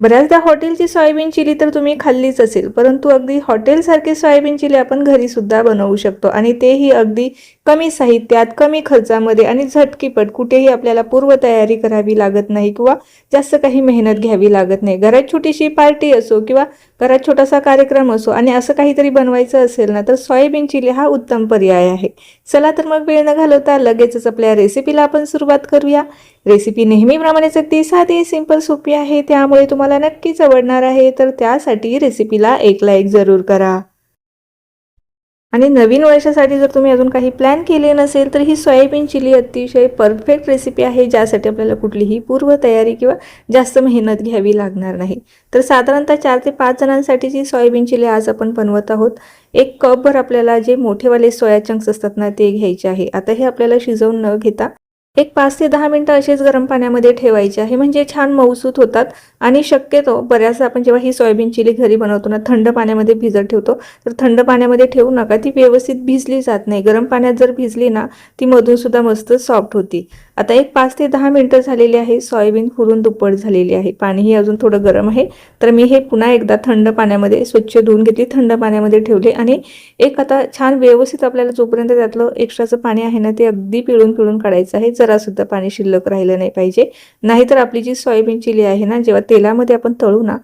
बऱ्याचदा हॉटेलची soybean chilli तर तुम्ही खाल्लीच असेल परंतु अगदी हॉटेलसारखे सोयाबीन चिली आपण घरी सुद्धा बनवू शकतो आणि तेही अगदी कमी साहित्यात कमी खर्चामध्ये आणि झटकीपट कुठेही आपल्याला पूर्वतयारी करावी लागत नाही किंवा जास्त काही मेहनत घ्यावी लागत नाही. घरात छोटीशी पार्टी असो किंवा घरात छोटासा कार्यक्रम असो आणि असं काहीतरी बनवायचं असेल ना तर सोयाबीन चिली हा उत्तम पर्याय आहे. चला तर मग वेळ न घालवता लगेचच आपल्या रेसिपीला आपण सुरुवात करूया. रेसिपी नेहमीप्रमाणेच अगदी साधी सिंपल सोपी आहे. त्यामुळे तुम्हाला नक्कीच आवडणार आहे. तर त्यासाठी रेसिपीला एक लाईक जरूर करा. आणि नवीन वर्षासाठी जर तुम्ही अजून काही प्लॅन केले नसेल तर ही सोयाबीन चिली अतिशय परफेक्ट रेसिपी आहे ज्यासाठी आपल्याला कुठलीही पूर्वतयारी किंवा जास्त मेहनत घ्यावी लागणार नाही. तर साधारणतः चार ते पाच जणांसाठीची सोयाबीन चिली आज आपण बनवत आहोत एक कपभर आपल्याला जे मोठेवाले सोया चंक्स असतात ना ते घ्यायचे आहे. आता हे आपल्याला शिजवून न घेता एक पाच ते दहा मिनटं असेच गरम पाण्यामध्ये ठेवायचे आहे. म्हणजे छान मऊसूत होतात. आणि शक्यतो बऱ्याचदा आपण जेव्हा ही सोयाबीन चिली घरी बनवतो ना थंड पाण्यामध्ये भिजत ठेवतो तर थंड पाण्यामध्ये ठेवू नका. ती व्यवस्थित भिजली जात नाही. गरम पाण्यात जर भिजली ना ती मधूनसुद्धा मस्त सॉफ्ट होती. आता एक पाच ते दहा मिनटं झालेली आहे. सोयाबीन फुलून दुप्पट झालेली आहे. पाणीही अजून थोडं गरम आहे. तर मी हे पुन्हा एकदा थंड पाण्यामध्ये स्वच्छ धुवून घेतली थंड पाण्यामध्ये ठेवले. आणि एक आता छान व्यवस्थित आपल्याला जोपर्यंत त्यातलं एक्स्ट्राचं पाणी आहे ना ते अगदी पिळून पिळून काढायचं आहे. जरा सुद्धा पाणी शिल्लक राहिलं नाही पाहिजे. नाहीतर आपली जी सोयाबीन चिली आहे ना जेव्हा तेलामध्ये आपण तळू ना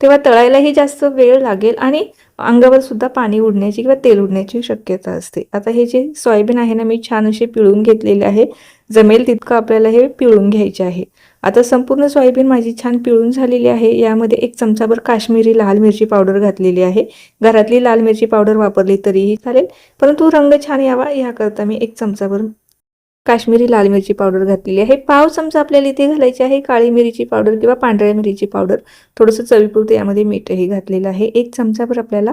तेव्हा तळायलाही जास्त वेळ लागेल आणि अंगावर सुद्धा पाणी उडण्याची किंवा तेल उडण्याची शक्यता असते. आता हे जे सोयाबीन आहे ना मी छान असे पिळून घेतलेले आहे. जमेल तितकं आपल्याला हे पिळून घ्यायचे आहे. आता संपूर्ण सोयाबीन माझी छान पिळून झालेली आहे. यामध्ये एक चमचाभर काश्मीरी लाल मिरची पावडर घातलेली आहे. घरातली लाल मिरची पावडर वापरली तरीही चालेल परंतु रंग छान यावा याकरता मी एक चमचाभर काश्मीरी लाल मिरची पावडर घातलेली आहे. पाव चमचा आपल्याला इथे घालायची आहे. काळी मिरीची पावडर किंवा पांढऱ्या मिरीची पावडर. थोडंसं चवीपुरतं यामध्ये मीठही घातलेलं आहे. एक चमचाभर आपल्याला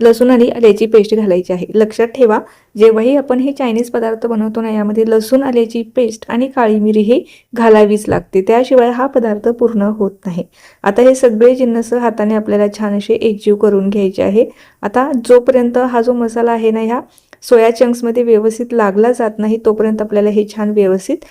लसूण आणि आल्याची पेस्ट घालायची आहे. लक्षात ठेवा जेव्हाही आपण हे चायनीज पदार्थ बनवतो ना यामध्ये लसूण आल्याची पेस्ट आणि काळी मिरी ही घालावीच लागते. त्याशिवाय हा पदार्थ पूर्ण होत नाही. आता हे सगळे जिन्नस हाताने आपल्याला छान असे एकजीव करून घ्यायचे आहे. आता जोपर्यंत हा जो मसाला आहे ना ह्या सोया चंक्समध्ये व्यवस्थित लागला जात नाही तोपर्यंत आपल्याला हे छान व्यवस्थित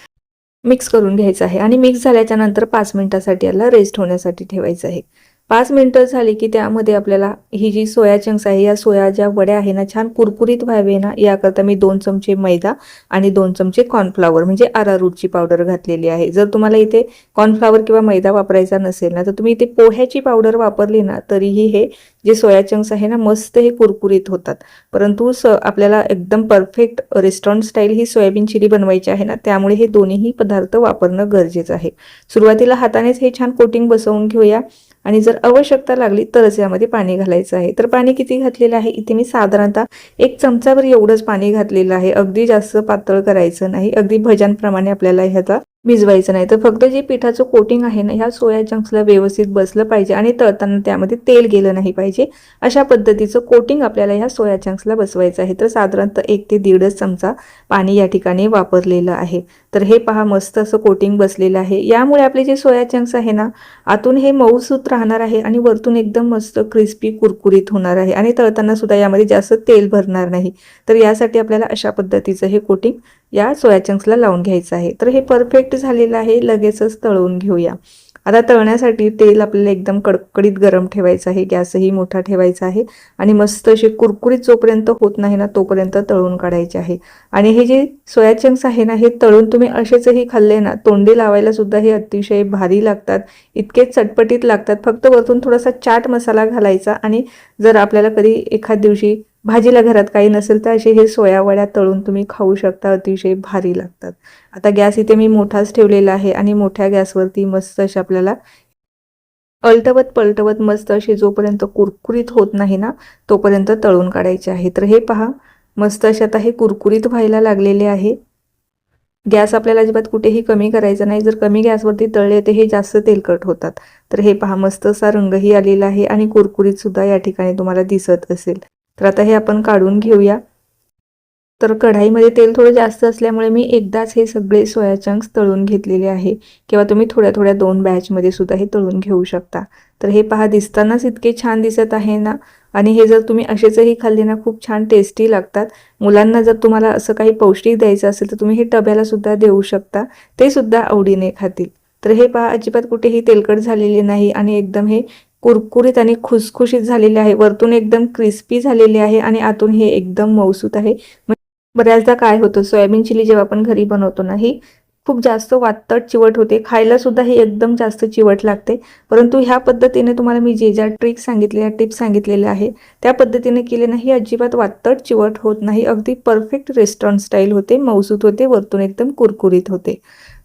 मिक्स करून घ्यायचं आहे. आणि मिक्स झाल्याच्यानंतर पाच मिनिटासाठी याला रेस्ट होण्यासाठी ठेवायचं आहे. पाच मिनिटं झाली की त्यामध्ये आपल्याला ही जी सोया चंक्स आहे या सोया ज्या वड्या आहे ना छान कुरकुरीत व्हावे ना याकरता मी दोन चमचे मैदा आणि दोन चमचे कॉर्नफ्लावर म्हणजे आरारूटची पावडर घातलेली आहे. जर तुम्हाला इथे कॉर्नफ्लावर किंवा मैदा वापरायचा नसेल ना तर तुम्ही इथे पोह्याची पावडर वापरली ना तरीही हे जे सोया चंक्स आहे ना मस्त हे कुरकुरीत होतात. परंतु स आपल्याला एकदम परफेक्ट रेस्टॉरंट स्टाईल ही सोयाबीन चिली बनवायची आहे ना त्यामुळे हे दोन्हीही पदार्थ वापरणं गरजेचं आहे. सुरुवातीला हातानेच हे छान कोटिंग बसवून घेऊया. आणि जर आवश्यकता लागली तरच यामध्ये पाणी घालायचं आहे. तर पाणी किती घातलेलं आहे? इथे मी साधारणतः एक चमचाभर एवढंच पाणी घातलेलं आहे. अगदी जास्त पातळ करायचं नाही. अगदी भजांप्रमाणे आपल्याला ह्याचा भिजवायचं नाही. तर फक्त जे पिठाचं कोटिंग आहे ना ह्या सोया चंक्सला व्यवस्थित बसलं पाहिजे आणि तळताना त्यामध्ये तेल गेलं नाही पाहिजे. अशा पद्धतीचं कोटिंग आपल्याला ह्या सोया चंक्सला बसवायचं आहे. तर साधारणतः एक ते दीडच चमचा पाणी या ठिकाणी वापरलेलं आहे. तर हे पहा मस्त असं कोटिंग बसलेलं आहे. यामुळे आपले जे सोया चंक्स आहे ना आतून हे मऊसूत राहणार आहे आणि वरतून एकदम मस्त क्रिस्पी कुरकुरीत होणार आहे. आणि तळताना सुद्धा यामध्ये जास्त तेल भरणार नाही. तर यासाठी आपल्याला अशा पद्धतीचं हे कोटिंग या सोया चंक्सला लावून घ्यायचं आहे. तर हे परफेक्ट झालेलं आहे. लगेचच तळवून घेऊया. आता तळण्यासाठी तेल आपल्याला एकदम कडकडीत गरम ठेवायचं आहे. गॅसही मोठा ठेवायचा आहे. आणि मस्त असे कुरकुरीत जोपर्यंत होत नाही ना तोपर्यंत तळून काढायचे आहे. आणि हे जे सोया चंक्स आहे ना हे तळून तुम्ही असेचही खाल्ले ना तोंडी लावायला सुद्धा हे अतिशय भारी लागतात. इतके चटपटीत लागतात. फक्त वरतून थोडासा चाट मसाला घालायचा आणि जर आपल्याला कधी एखाद दिवशी भाजीला घरात काही नसेल तर असे हे सोया वड्या तळून तुम्ही खाऊ शकता अतिशय भारी लागतात. आता गॅस इथे मी मोठाच ठेवलेला आहे आणि मोठ्या गॅसवरती मस्त असे आपल्याला अलटवत पलटवत मस्त असे जोपर्यंत कुरकुरीत होत नाही ना तोपर्यंत तळून काढायचे आहे. तर हे पहा मस्त असे आता हे कुरकुरीत व्हायला लागलेले आहे. गॅस आपल्याला अजिबात कुठेही कमी करायचा नाही. जर कमी गॅसवरती तळले तर हे जास्त तेलकट होतात. तर हे पहा मस्त असा रंगही आलेला आहे आणि कुरकुरीत सुद्धा या ठिकाणी तुम्हाला दिसत असेल. तर आता हे आपण काढून घेऊया. तर कढाईमध्ये तेल थोडं जास्त असल्यामुळे मी एकदाच हे सगळे सोया चंक्स तळून घेतलेले आहे. किंवा तुम्ही थोड्या थोड्या दोन बॅचमध्ये सुद्धा हे तळून घेऊ शकता. तर हे पहा दिसतानाच इतके छान दिसत आहे ना? आणि हे जर तुम्ही असेचही खाल्ले ना खूप छान टेस्टी लागतात. मुलांना जर तुम्हाला असं काही पौष्टिक द्यायचं असेल तर तुम्ही हे डब्याला सुद्धा देऊ शकता. ते सुद्धा आवडीने खातील. तर हे पहा अजिबात कुठेही तेलकट झालेले नाही आणि एकदम हे कुरकुरीत आणि खुसखुशीत झालेले आहे. वरतून एकदम क्रिस्पी झालेले आहे आणि आतून हे एकदम मऊसूत आहे. म्हणजे बऱ्याचदा काय होतं सोयाबीन चिली जेव्हा आपण घरी बनवतो ना ही खूप जास्त वातट चिवट होते. खायला सुद्धा ही एकदम जास्त चिवट लागते. परंतु ह्या पद्धतीने तुम्हाला मी जे ज्या ट्रिक सांगितलेल्या टिप्स सांगितलेल्या आहे त्या पद्धतीने केले नाही अजिबात वातट चिवट होत नाही. अगदी परफेक्ट रेस्टॉरंट स्टाईल होते मौसूत होते वरतून एकदम कुरकुरीत होते.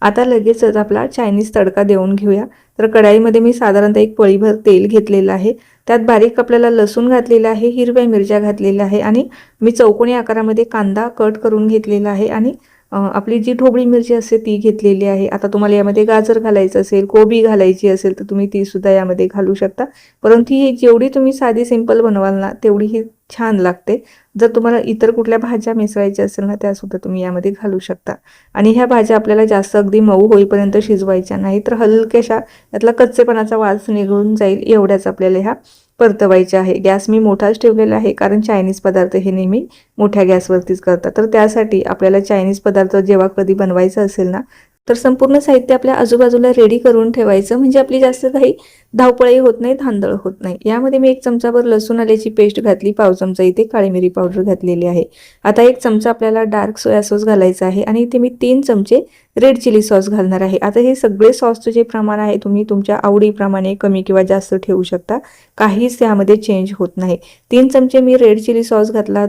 आता लगेचच आपला चायनीज तडका देऊन घेऊया. तर कढाईमध्ये मी साधारणतः एक पळीभर तेल घेतलेलं आहे. त्यात बारीक आपल्याला लसूण घातलेला आहे हिरव्या मिरच्या घातलेल्या आहे आणि मी चौकोनी आकारामध्ये कांदा कट करून घेतलेला आहे आणि आपली जी ढोबळी मिरची असते ती घेतलेली आहे. आता तुम्हाला यामध्ये गाजर घालायचं असेल कोबी घालायची असेल तर तुम्ही ती सुद्धा यामध्ये घालू शकता. परंतु ही जेवढी तुम्ही साधी सिंपल बनवाल ना तेवढी ही छान लागते. जर तुम्हाला इतर कुठल्या भाज्या मिसळायच्या असेल ना त्यासुद्धा तुम्ही यामध्ये घालू शकता. आणि ह्या भाज्या आपल्याला जास्त अगदी मऊ होईपर्यंत शिजवायच्या नाही तर हलक्याशा यातला कच्चेपणाचा वास निघून जाईल एवढ्याच आपल्याला ह्या परतवायच्या आहे. गॅस मी मोठाच ठेवलेला आहे कारण चायनीज पदार्थ हे नेहमी मोठ्या गॅसवरतीच करतात. तर त्यासाठी आपल्याला चायनीज पदार्थ जेव्हा कधी बनवायचं असेल ना तर संपूर्ण साहित्य आपल्या आजूबाजूला रेडी करून ठेवायचं. म्हणजे आपली जास्त काही धावपळही होत नाही धांदळ होत नाही. यामध्ये मी एक चमचाभर लसूण आल्याची पेस्ट घातली पाव चमचा इथे काळी मिरी पावडर घातलेली आहे. आता एक चमचा आपल्याला डार्क सोया सॉस घालायचा आहे आणि इथे मी तीन चमचे रेड चिली सॉस घालणार आहे. आता हे सगळे सॉसचं जे प्रमाण आहे तुम्ही तुमच्या आवडीप्रमाणे कमी किंवा जास्त ठेवू शकता. काहीच त्यामध्ये चेंज होत नाही. तीन चमचे मी रेड चिली सॉस घातलात.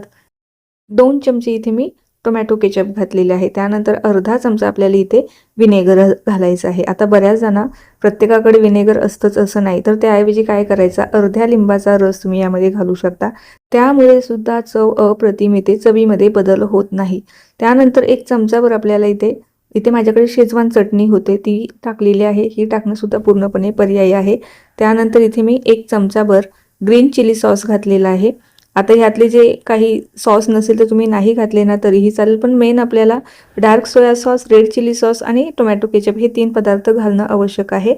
दोन चमचे इथे मी टोमॅटो केचप घातलेले आहे. त्यानंतर अर्धा चमचा आपल्याला इथे विनेगर घालायचं आहे. आता बऱ्याच जणा प्रत्येकाकडे विनेगर असतंच असं नाही. तर त्याऐवजी काय करायचं? अर्ध्या लिंबाचा रस तुम्ही यामध्ये घालू शकता. त्यामुळे सुद्धा चव अप्रतिम येते चवीमध्ये बदल होत नाही. त्यानंतर एक चमचाभर आपल्याला इथे इथे माझ्याकडे शेजवान चटणी होते. ती टाकलेली आहे. ही टाकणंसुद्धा पूर्णपणे पर्यायी आहे. त्यानंतर इथे मी एक चमचाभर ग्रीन चिली सॉस घातलेला आहे. आता ह्यातले जे काही सॉस नसेल तर तुम्ही नाही घातले ना तरीही चालेल. पण मेन आपल्याला dark soya sauce red chilli sauce आणि टोमॅटो केचप हे तीन पदार्थ घालणं आवश्यक आहे.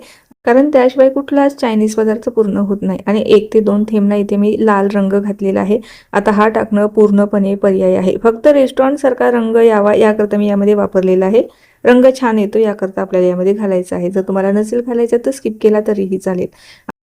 कारण त्याशिवाय कुठलाच चायनीज पदार्थ पूर्ण होत नाही. आणि एक ते दोन थेंबना इथे मी लाल रंग घातलेला आहे. आता हा टाकणं पूर्णपणे पर्याय आहे. फक्त रेस्टॉरंटसारखा रंग यावा याकरता मी यामध्ये वापरलेला आहे. रंग छान येतो याकरता आपल्याला यामध्ये घालायचा आहे. जर तुम्हाला नसेल घालायचं तर स्किप केला तरीही चालेल.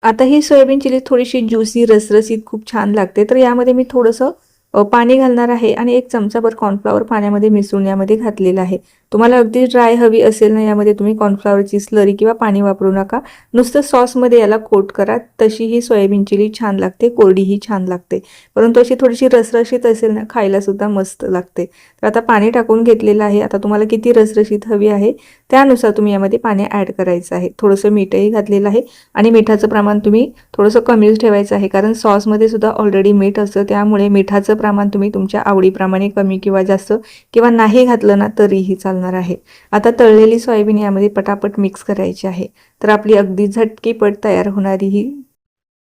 आता ही सोयाबीन चिली थोडीशी ज्युसी रसरसीत खूप छान लागते. तर यामध्ये मी थोडंसं पाणी घालणार आहे आणि एक चमचाभर कॉर्नफ्लॉवर पाण्यामध्ये मिसळून यामध्ये घातलेलं आहे. तुम्हाला अगदी ड्राय हवी असेल ना यामध्ये तुम्ही कॉर्नफ्लॉवरची स्लरी किंवा पाणी वापरू नका. नुसतं सॉसमध्ये याला कोट करा. तशी ही सोयाबीन चिली छान लागते कोरडीही छान लागते. परंतु अशी थोडीशी रसरशीत असेल ना खायला सुद्धा मस्त लागते. तर आता पाणी टाकून घेतलेलं आहे. आता तुम्हाला किती रसरशीत हवी आहे त्यानुसार तुम्ही यामध्ये पाणी ॲड करायचं आहे. थोडंसं मीठही घातलेलं आहे आणि मिठाचं प्रमाण तुम्ही थोडंसं कमीच ठेवायचं आहे. कारण सॉसमध्ये सुद्धा ऑलरेडी मीठ असतं त्यामुळे मिठाचं प्रमाण तुम्ही तुमच्या आवडीप्रमाणे कमी किंवा जास्त किंवा नाही घातलं ना तरीही चालणार आहे. आता तळलेली सोयाबीन यामध्ये पटापट मिक्स करायची आहे. तर आपली अगदी झटकीपट तयार होणारी ही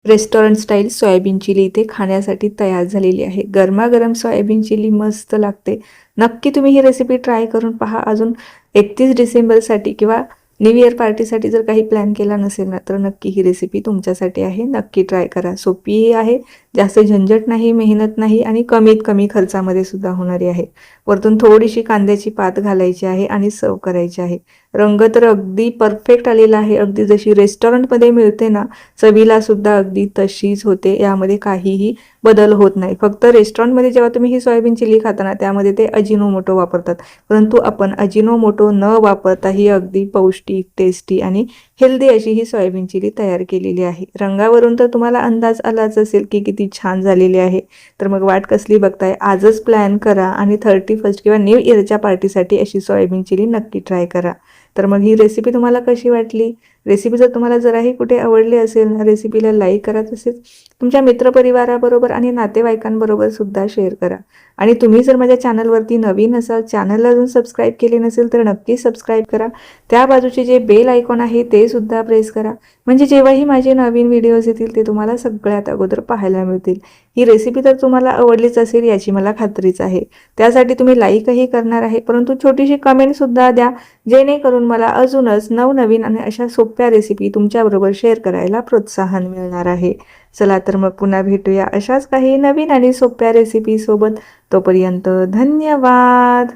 रेस्टॉरंट स्टाईल सोयाबीन चिली इथे खाण्यासाठी तयार झालेली आहे. गरमागरम सोयाबीन चिली मस्त लागते. नक्की तुम्ही ही रेसिपी ट्राय करून पहा. अजून एकतीस डिसेंबरसाठी किंवा न्यू इयर पार्टीसाठी जर काही प्लॅन केला नसेल ना तर नक्की ही रेसिपी तुमच्यासाठी आहे. नक्की ट्राय करा. सोपीही आहे. जास्त झंझट नाही मेहनत नाही आणि कमीत कमी खर्चामध्ये सुद्धा होणारी आहे. वरतून थोडीशी कांद्याची पात घालायची आहे आणि सर्व करायची आहे. रंग तर अगदी परफेक्ट आलेला आहे. अगदी जशी रेस्टॉरंटमध्ये मिळते ना चवीला सुद्धा अगदी तशीच होते. यामध्ये काहीही बदल होत नाही. फक्त रेस्टॉरंटमध्ये जेव्हा तुम्ही ही सोयाबीन चिली खाता ना त्यामध्ये ते अजिनोमोटो वापरतात. परंतु आपण अजिनोमोटो न वापरता ही अगदी पौष्टिक टेस्टी आणि हेल्दी अशी ही सोयाबीन चिली तयार केलेली आहे. रंगावरून तर तुम्हाला अंदाज आलाच असेल की किती छान झालेली आहे. तर मग वाट कसली बघताय? आजच प्लॅन करा आणि थर्टी फर्स्ट किंवा न्यू इयरच्या पार्टीसाठी अशी सोयाबीन चिली नक्की ट्राय करा. तर मग ही रेसिपी तुम्हाला कशी वाटली? रेसिपी जर तुम्हाला जराही कुठे आवडली असेल ना रेसिपीला लाईक करा तसेच तुमच्या मित्रपरिवाराबरोबर आणि नातेवाईकांबरोबर सुद्धा शेअर करा. आणि तुम्ही जर माझ्या चॅनलवरती नवीन असाल चॅनलला अजून सबस्क्राईब केले नसेल तर नक्की सबस्क्राईब करा. त्या बाजूचे जे बेल आयकॉन आहे ते सुद्धा प्रेस करा. म्हणजे जेव्हाही माझे नवीन व्हिडिओज येतील ते तुम्हाला सगळ्यात अगोदर पाहायला मिळतील. ही रेसिपी तर तुम्हाला आवडलीच असेल याची मला खात्रीच आहे. त्यासाठी तुम्ही लाईकही करणार आहे परंतु छोटीशी कमेंटसुद्धा द्या जेणेकरून मला अजूनच नवनवीन आणि अशा सोप्या रेसिपी तुमच्याबरोबर शेअर करायला प्रोत्साहन मिळणार आहे. चला तर मग पुन्हा भेटूया अशाच काही नवीन आणि सोप्या रेसिपीसोबत तोपर्यंत धन्यवाद!